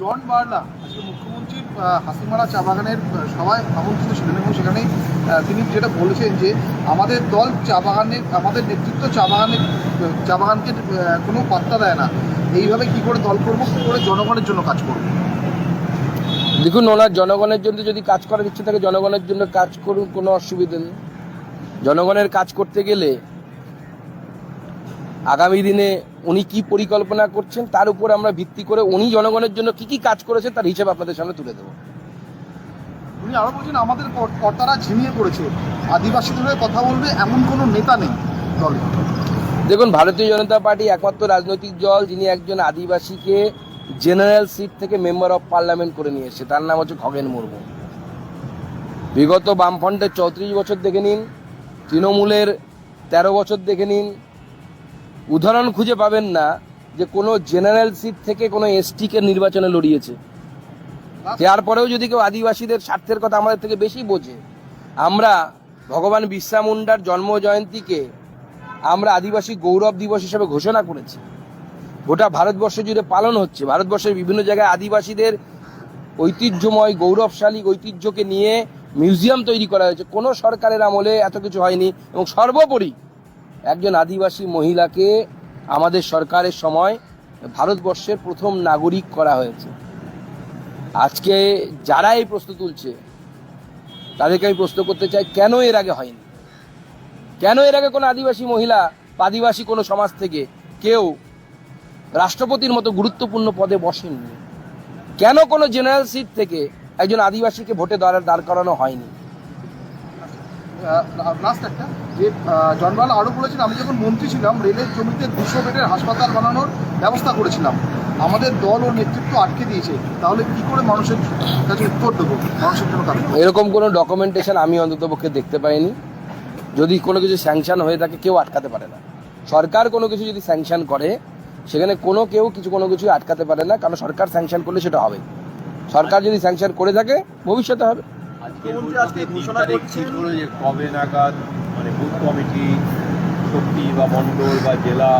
জন বার্লা আজকে মুখ্যমন্ত্রী হাসিমারা চা বাগানের সভায় আমন্ত্রিত ছিলেন এবং সেখানে তিনি যেটা বলেছেন যে আমাদের দল চা বাগানের আমাদের নেতৃত্ব চা বাগানের আহ, চা বাগানকে কোনো পাত্তা দেয় না। এইভাবে কি করে দল করব? কী করে জনগণের জন্য কাজ করব? দেখুন ওনার জনগণের জন্য যদি কাজ করার ইচ্ছে থাকে জনগণের জন্য কাজ করুন কোনো অসুবিধা নেই। জনগণের কাজ করতে গেলে আগামী দিনে উনি কি পরিকল্পনা করছেন তার উপর আমরা ভিত্তি করে উনি জনগণের জন্য কি কি কাজ করেছেন তার হিসেব আপনাদের সামনে তুলে দেবো। উনি আরও বলছেন আমাদের কর- কর্তারা ঝিমিয়ে পড়েছে। আদিবাসীদের হয়ে কথা বলবে এমন কোনো নেতা নেই দলে। দেখুন ভারতীয় জনতা পার্টি একমাত্র রাজনৈতিক দল যিনি একজন আদিবাসীকে জেনারেল সিট থেকে মেম্বার অফ পার্লামেন্ট করে নিয়ে এসেছে। তার নাম হচ্ছে খগেন মুর্মু। বিগত বামফ্রন্টের চৌত্রিশ বছর দেখে নিন তৃণমূলের তেরো বছর দেখে নিন উদাহরণ খুঁজে পাবেন না যে কোনো জেনারেল সিট থেকে কোনো এসটিকে নির্বাচনে লড়িয়েছে। তারপরেও যদি কেউ আদিবাসীদের স্বার্থের কথা আমাদের থেকে বেশি বোঝে আমরা ভগবান বিরসা মুন্ডার জন্ম জয়ন্তীকে আমরা আদিবাসী গৌরব দিবস হিসেবে ঘোষণা করেছি। গোটা ভারতবর্ষ জুড়ে পালন হচ্ছে। ভারতবর্ষের বিভিন্ন জায়গায় আদিবাসীদের ঐতিহ্যময় গৌরবশালী ঐতিহ্যকে নিয়ে মিউজিয়াম তৈরি করা হয়েছে। কোনো সরকারের আমলে এত কিছু হয়নি এবং সর্বোপরি একজন আদিবাসী মহিলাকে আমাদের সরকারের সময় ভারতবর্ষের প্রথম নাগরিক করা হয়েছে। আজকে যারা এই প্রশ্ন তুলছে, তাদেরকে আমি প্রশ্ন করতে চাই, কেন এর আগে হয়নি? কেন এর আগে কোনো আদিবাসী মহিলা আদিবাসী কোনো সমাজ থেকে কেউ রাষ্ট্রপতির মতো গুরুত্বপূর্ণ পদে বসেননি? কেন কোনো জেনারেল সিট থেকে একজন আদিবাসীকে ভোটে দাঁড় দাঁড় করানো হয়নি? লাস্ট একটা, যে আরও বলেছেন আমি যখন মন্ত্রী ছিলাম, রেলের জমিতে দুশো বেডের হাসপাতাল বানানোর ব্যবস্থা করেছিলাম। আমাদের দল ও নেতৃত্ব আটকে দিয়েছে। তাহলে কি করে মানুষের কাছে উত্তর দেবো? মানুষের জন্য এরকম কোনো ডকুমেন্টেশন আমি অন্ততপক্ষে দেখতে পাইনি। যদি কোনো কিছু স্যাংশন হয়ে থাকে, কেউ আটকাতে পারে না। সরকার কোনো কিছু যদি স্যাংশন করে, সেখানে কোনো কেউ কিছু কোনো কিছু আটকাতে পারে না, কারণ সরকার স্যাংশন করলে সেটা হবে। সরকার যদি স্যাংশন করে থাকে, ভবিষ্যতে হবে। যে কবে নাগাদ মানে বুথ কমিটি শক্তি বা মণ্ডল বা জেলা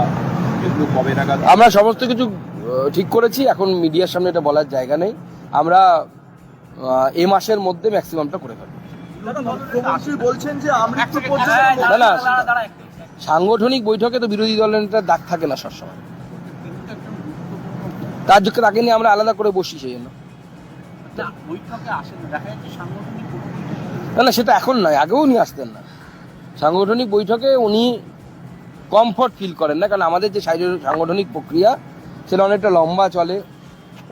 এগুলো কবে নাগাদ আমরা সমস্ত কিছু ঠিক করেছি। এখন মিডিয়ার সামনে এটা বলার জায়গা নেই। আমরা এ মাসের মধ্যে ম্যাক্সিমামটা করে ফেলব। বলছেন যে আমৃত্যু না না সাংগঠনিক বৈঠকে তো বিরোধী দলের নেতার ডাক থাকে না সবসময়। তার জন্য তাকে নিয়ে আমরা আলাদা করে বসি সেই জন্য। না না, সেটা এখন নয়, আগেও উনি আসতেন না। সাংগঠনিক বৈঠকে উনি কমফর্ট ফিল করেন না, কারণ আমাদের যে সাংগঠনিক প্রক্রিয়া, সেটা অনেকটা লম্বা চলে।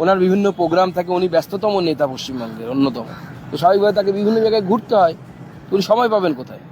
ওনার বিভিন্ন প্রোগ্রাম থাকে, উনি ব্যস্ততম নেতা পশ্চিমবঙ্গের অন্যতম। তো স্বাভাবিকভাবে তাকে বিভিন্ন জায়গায় ঘুরতে হয়। উনি সময় পাবেন কোথায়?